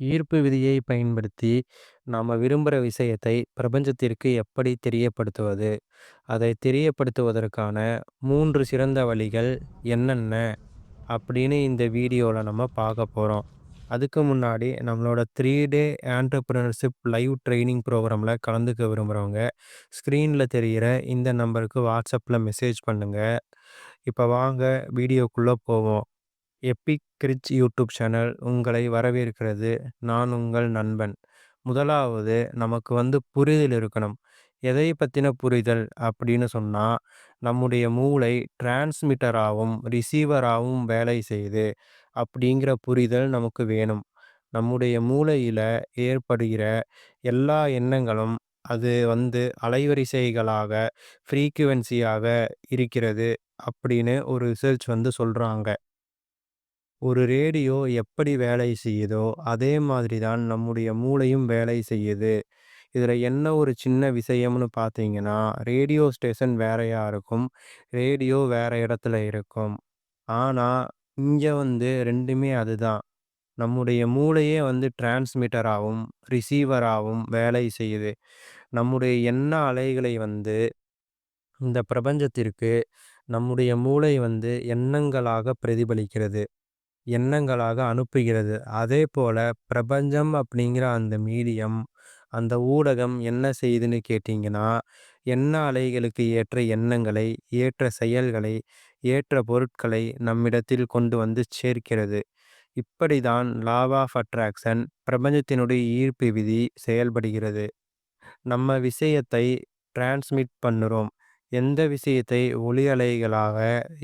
ஈர்ப்பு விதியை பயன்படுத்தி நாம விரும்புகிற விஷயத்தை பிரபஞ்சத்திற்கு எப்படி தெரியப்படுத்துவது? அதை தெரியப்படுத்துவதற்கான மூன்று சிறந்த வழிகள் என்னென்ன? அப்படின்னு இந்த வீடியோல நம்ம பார்க்க போறோம். அதுக்கு முன்னாடி நம்மளோட three day entrepreneurship live training ப்ரோக்ராமில் கலந்துக்க விரும்புகிறவங்க ஸ்க்ரீனில் தெரியிற இந்த நம்பருக்கு வாட்ஸ்அப்பில் மெசேஜ் பண்ணுங்க. இப்போ வாங்க வீடியோக்குள்ளே போவோம். எபிக் கிரிச் யூடியூப் சேனல் உங்களை வரவேற்கிறது. நான் உங்கள் நண்பன். முதலாவது நமக்கு வந்து புரிதல் இருக்கணும். எதை பத்தின புரிதல் அப்படின்னு சொன்னா, நம்முடைய மூளை டிரான்ஸ்மிட்டராவும், ரிசீவராவும் வேலை செய்யுது அப்படிங்கிற புரிதல் நமக்கு வேணும். நம்முடைய மூளையில ஏற்படுகிற எல்லா எண்ணங்களும் அது வந்து அலைவரிசைகளாக, ஃப்ரீக்வென்சியாக இருக்கிறது அப்படின்னு ஒரு ரிசர்ச் வந்து சொல்றாங்க. ஒரு ரேடியோ எப்படி வேலை செய்யுதோ, அதே மாதிரி தான் நம்முடைய மூளையும் வேலை செய்யுது. இதில் என்ன ஒரு சின்ன விஷயம்னு பார்த்தீங்கன்னா, ரேடியோ ஸ்டேஷன் வேறையா இருக்கும். ரேடியோ வேற இடத்துல இருக்கும். ஆனால் இங்கே வந்து ரெண்டுமே அதுதான். நம்முடைய மூளையே வந்து டிரான்ஸ்மிட்டராகவும் ரிசீவராகவும் வேலை செய்யுது. நம்முடைய எண்ண அலைகளை வந்து இந்த பிரபஞ்சத்திற்கு நம்முடைய மூளை வந்து எண்ணங்களாக பிரதிபலிக்கிறது. எண்ணங்களாக அனுப்புகிறது. அதே போல் பிரபஞ்சம் அப்படிங்கிற அந்த மீடியம், அந்த ஊடகம் என்ன செய்யுதுன்னு கேட்டிங்கன்னா எண்ண அலைகளுக்கு ஏற்ற எண்ணங்களை, ஏற்ற செயல்களை, ஏற்ற பொருட்களை நம்மிடத்தில் கொண்டு வந்து சேர்க்கிறது. இப்படிதான் லாவ் ஆஃப் அட்ராக்ஷன், பிரபஞ்சத்தினுடைய ஈர்ப்பு விதி செயல்படுகிறது. நம்ம விஷயத்தை டிரான்ஸ்மிட் பண்ணுறோம். எந்த விஷயத்தை ஒலி அலைகளாக,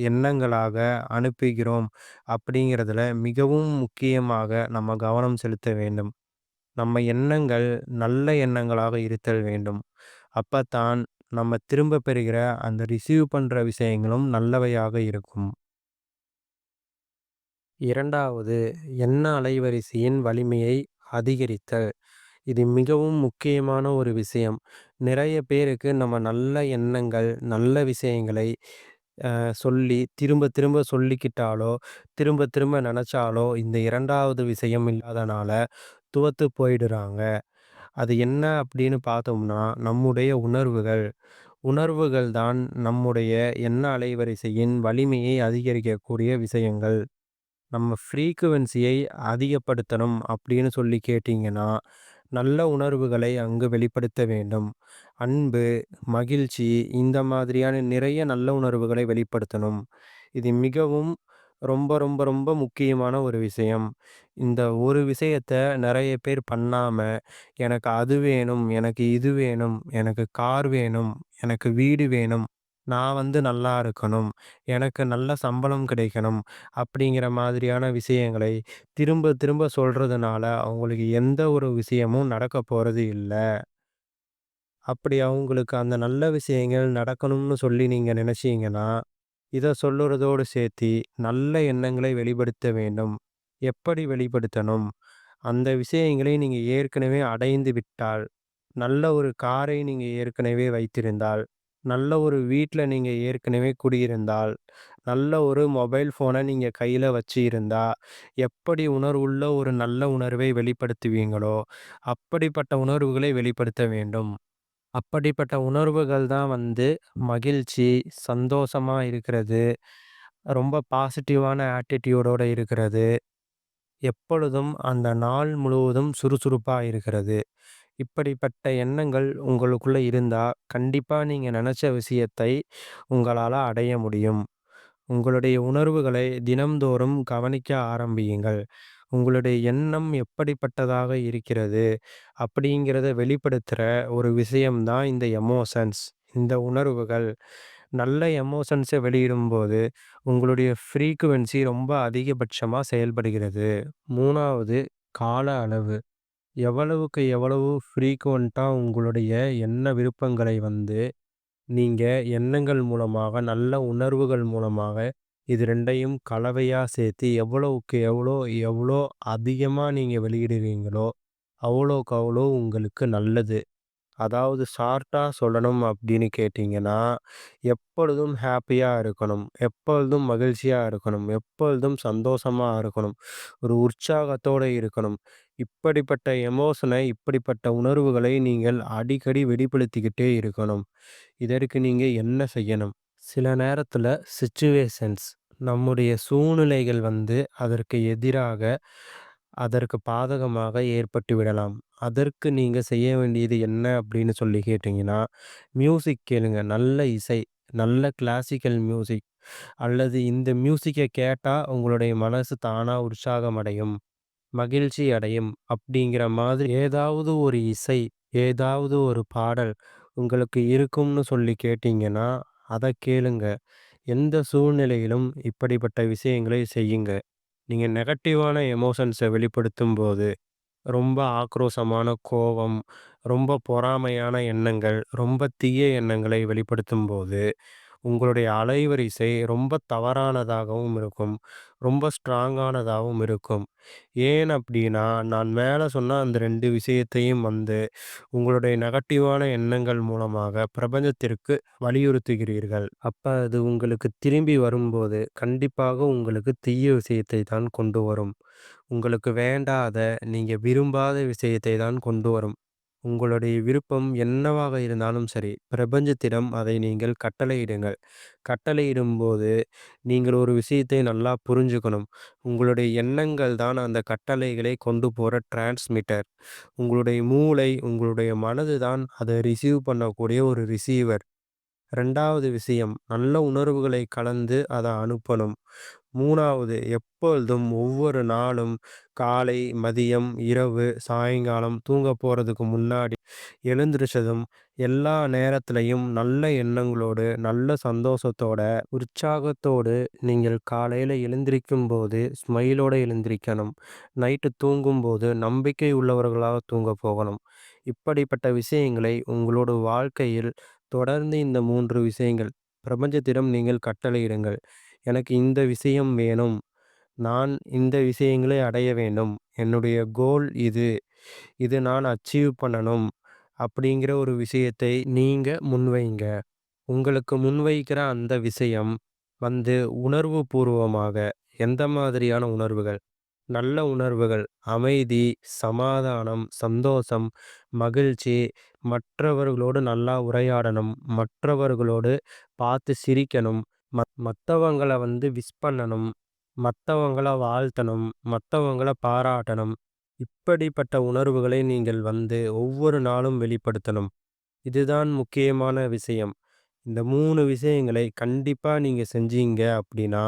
எண்ணங்களாக அனுப்புகிறோம் அப்படிங்கிறதுல மிகவும் முக்கியமாக நம்ம கவனம் செலுத்த வேண்டும். நம்ம எண்ணங்கள் நல்ல எண்ணங்களாக இருத்தல் வேண்டும். அப்பத்தான் நம்ம திரும்ப பெறுகிற அந்த ரிசீவ் பண்ற விஷயங்களும் நல்லவையாக இருக்கும். இரண்டாவது எண்ண அலைவரிசையின் வலிமையை அதிகரித்தல். இது மிகவும் முக்கியமான ஒரு விஷயம். நிறைய பேருக்கு நம்ம நல்ல எண்ணங்கள், நல்ல விஷயங்களை அ சொல்லி திரும்ப திரும்ப சொல்லிக்கிட்டாலோ, திரும்ப திரும்ப நெனச்சாலோ, இந்த 2வது விஷயம் இல்லாதனால துவத்து போயிடுறாங்க. அது என்ன அப்படின்னு பார்த்தோம்னா, நம்முடைய உணர்வுகள். உணர்வுகள் தான் நம்முடைய எண்ண அலைவரிசையின் வலிமையை அதிகரிக்கக்கூடிய விஷயங்கள். நம்ம ஃப்ரீக்குவென்சியை அதிகப்படுத்தணும் அப்படின்னு சொல்லி கேட்டீங்கன்னா, நல்ல உணர்வுகளை அங்கு வெளிப்படுத்த வேண்டும். அன்பு, மகிழ்ச்சி இந்த மாதிரியான நிறைய நல்ல உணர்வுகளை வெளிப்படுத்தணும். இது மிகவும் ரொம்ப ரொம்ப ரொம்ப முக்கியமான ஒரு விஷயம். இந்த ஒரு விஷயத்த நெறைய பேர் பண்ணாம, எனக்கு அது வேணும், எனக்கு இது வேணும், எனக்கு கார் வேணும், எனக்கு வீடு வேணும், நான் வந்து நல்லா இருக்கணும், எனக்கு நல்ல சம்பளம் கிடைக்கணும், அப்படிங்கிற மாதிரியான விஷயங்களை திரும்ப திரும்ப சொல்றதுனால, அவங்களுக்கு எந்த ஒரு விஷயமும் நடக்கப் போகிறது இல்ல. அப்படி அவங்களுக்கு அந்த நல்ல விஷயங்கள் நடக்கணும்னு சொல்லி நீங்க நினைச்சீங்கன்னா, இத சொல்லுறதோடு சேர்த்தி நல்ல எண்ணங்களை வெளிப்படுத்த வேண்டும். எப்படி வெளிப்படுத்தணும்? அந்த விஷயங்களை நீங்க ஏற்கனவே அடைந்து விட்டால், நல்ல ஒரு காரை நீங்க ஏற்கனவே வைத்திருந்தால், நல்ல ஒரு வீட்ல நீங்க ஏற்கனவே குடியிருந்தால், நல்ல ஒரு மொபைல் ஃபோன நீங்க கையில வச்சிருந்தா, எப்படி உணர்வுள்ள ஒரு நல்ல உணர்வை வெளிப்படுத்துவீங்களோ, அப்படிப்பட்ட உணர்வுகளை வெளிப்படுத்த வேண்டும். அப்படிப்பட்ட உணர்வுகள் தான் வந்து மகிழ்ச்சி, சந்தோஷமா இருக்கிறது, ரொம்ப பாசிட்டிவான ஆட்டிட்யூடோட இருக்கிறது, எப்பொழுதும் அந்த நாள் முழுவதும் சுறுசுறுப்பா இருக்கிறது. இப்படிப்பட்ட எண்ணங்கள் உங்களுக்குள்ள இருந்தா, கண்டிப்பா நீங்க நினச்ச விஷயத்தை உங்களால அடைய முடியும். உங்களுடைய உணர்வுகளை தினம்தோறும் கவனிக்க ஆரம்பியுங்கள். உங்களுடைய எண்ணம் எப்படிப்பட்டதாக இருக்கிறது அப்படிங்கிறத வெளிப்படுத்துற ஒரு விஷயம் தான் இந்த எமோஷன்ஸ். இந்த உணர்வுகள். நல்ல எமோஷன்ஸை வெளியிடும்போது, உங்களுடைய ஃப்ரீக்குவென்சி ரொம்ப அதிகபட்சமாக செயல்படுகிறது. மூணாவது கால அளவு. எவ்வளவுக்கு எவ்வளவு ஃப்ரீக்குவென்ட்டா உங்களுடைய எண்ண விருப்பங்களை வந்து, நீங்கள் எண்ணங்கள் மூலமாக, நல்ல உணர்வுகள் மூலமாக இது ரெண்டையும் கலவையாக சேர்த்து எவ்வளவுக்கு எவ்வளோ, எவ்வளோ அதிகமாக நீங்கள் வெளியிடுறீங்களோ, அவ்வளோக்கு அவ்வளோ உங்களுக்கு நல்லது. அதாவது ஷார்ட்டாக சொல்லணும் அப்படின்னு கேட்டிங்கன்னா எப்பொழுதும் ஹாப்பியாக இருக்கணும். எப்பொழுதும் மகிழ்ச்சியாக இருக்கணும். எப்பொழுதும் சந்தோஷமாக இருக்கணும். ஒரு உற்சாகத்தோடு இருக்கணும். இப்படிப்பட்ட எமோஷனை, இப்படிப்பட்ட உணர்வுகளை நீங்கள் அடிக்கடி வெளிப்படுத்திக்கிட்டே இருக்கணும். இதற்கு நீங்கள் என்ன செய்யணும்? சில நேரத்தில் சுச்சுவேஷன்ஸ் நம்முடைய சூழ்நிலைகள் வந்து அதற்கு எதிராக, அதற்கு பாதகமாக ஏற்பட்டு விடலாம். அதற்கு நீங்க செய்ய வேண்டியது என்ன அப்படின்னு சொல்லி கேட்டிங்கன்னா மியூசிக் கேளுங்க. நல்ல இசை, நல்ல கிளாசிக்கல் மியூசிக் அல்லது இந்த மியூசிக்க கேட்டா உங்களுடைய மனசு தானா உற்சாகம் அடையும், மகிழ்ச்சி அடையும் அப்படிங்கிற மாதிரி ஏதாவது ஒரு இசை, ஏதாவது ஒரு பாடல் உங்களுக்கு இருக்கும்னு சொல்லி கேட்டிங்கன்னா, அத கேளுங்க. எந்த சூழ்நிலையிலும் இப்படிப்பட்ட விஷயங்களை செய்யுங்க. நீங்க நெகட்டிவான எமோஷன்ஸ வெளிப்படுத்தும்போது, ரொம்ப ஆக்ரோஷமான கோவம், ரொம்ப பொறாமையான எண்ணங்கள், ரொம்ப தீய எண்ணங்களை வெளிப்படுத்தும் போது உங்களுடைய அலைவரிசை ரொம்ப தவறானதாகவும் இருக்கும். ரொம்ப ஸ்ட்ராங்கானதாகவும் இருக்கும். ஏன் அப்படின்னா நான் மேலே சொன்ன அந்த ரெண்டு விஷயத்தையும் வந்து உங்களுடைய நெகட்டிவான எண்ணங்கள் மூலமாக பிரபஞ்சத்திற்கு வலியுறுத்துகிறீர்கள். அப்போ அது உங்களுக்கு திரும்பி வரும்போது, கண்டிப்பாக உங்களுக்கு தீய விஷயத்தை தான் கொண்டு வரும். உங்களுக்கு வேண்டாத, நீங்க விரும்பாத விஷயத்தை தான் கொண்டு வரும். உங்களுடைய விருப்பம் என்னவாக இருந்தாலும் சரி, பிரபஞ்சத்திடம் அதை நீங்கள் கட்டளையிடுங்கள். கட்டளையிடும்போது, நீங்கள் ஒரு விஷயத்தை நல்லா புரிஞ்சுக்கணும். உங்களுடைய எண்ணங்கள் தான் அந்த கட்டளைகளை கொண்டு போற டிரான்ஸ்மிட்டர். உங்களுடைய மூளை, உங்களுடைய மனது தான் அதை ரிசீவ் பண்ணக்கூடிய ஒரு ரிசீவர். 2வது விஷயம், நல்ல உணர்வுகளை கலந்து அத அனுப்பணும். மூணாவது எப்பொழுதும் ஒவ்வொரு நாளும் காலை, மதியம், இரவு, சாயங்காலம் தூங்கப் போகிறதுக்கு முன்னாடி எழுந்திரிச்சதும் எல்லா நேரத்திலயும் நல்ல எண்ணங்களோடு, நல்ல சந்தோஷத்தோட, உற்சாகத்தோடு நீங்கள் காலையில் எழுந்திரிக்கும் போது ஸ்மைலோடு எழுந்திரிக்கணும். நைட்டு தூங்கும்போது நம்பிக்கை உள்ளவர்களாக தூங்கப் போகணும். இப்படிப்பட்ட விஷயங்களை உங்களோட வாழ்க்கையில் தொடர்ந்து இந்த மூன்று விஷயங்கள் பிரபஞ்சத்திடம் நீங்கள் கட்டளையிடுங்கள். எனக்கு இந்த விஷயம் வேணும். நான் இந்த விஷயங்களை அடைய வேண்டும். என்னுடைய கோல் இது. இது நான் அச்சீவ் பண்ணணும். அப்படிங்கிற ஒரு விஷயத்தை நீங்க முன்வைங்க. உங்களுக்கு முன்வைக்கிற அந்த விஷயம் வந்து உணர்வு பூர்வமாக எந்த மாதிரியான உணர்வுகள்? நல்ல உணர்வுகள், அமைதி, சமாதானம், சந்தோஷம், மகிழ்ச்சி, மற்றவர்களோடு நல்லா உரையாடணும், மற்றவர்களோடு பார்த்து சிரிக்கணும், மத் வந்து விஷ் பண்ணணும், மற்றவங்கள வாழ்த்தணும், மற்றவங்கள பாராட்டணும். இப்படிப்பட்ட உணர்வுகளை நீங்கள் வந்து ஒவ்வொரு நாளும் வெளிப்படுத்தணும். இதுதான் முக்கியமான விஷயம். இந்த மூணு விஷயங்களை கண்டிப்பா நீங்க செஞ்சீங்க அப்படின்னா,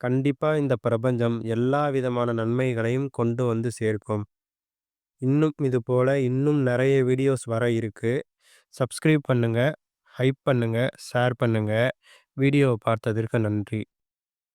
கண்டிப்பா இந்த பிரபஞ்சம் எல்லா விதமான நன்மைகளையும் கொண்டு வந்து சேர்க்கும். இன்னும் இது போல இன்னும் நிறைய வீடியோஸ் வர இருக்கு. சப்ஸ்கிரைப் பண்ணுங்க, ஹைப் பண்ணுங்க, ஷேர் பண்ணுங்க. வீடியோ பார்த்ததற்கு நன்றி.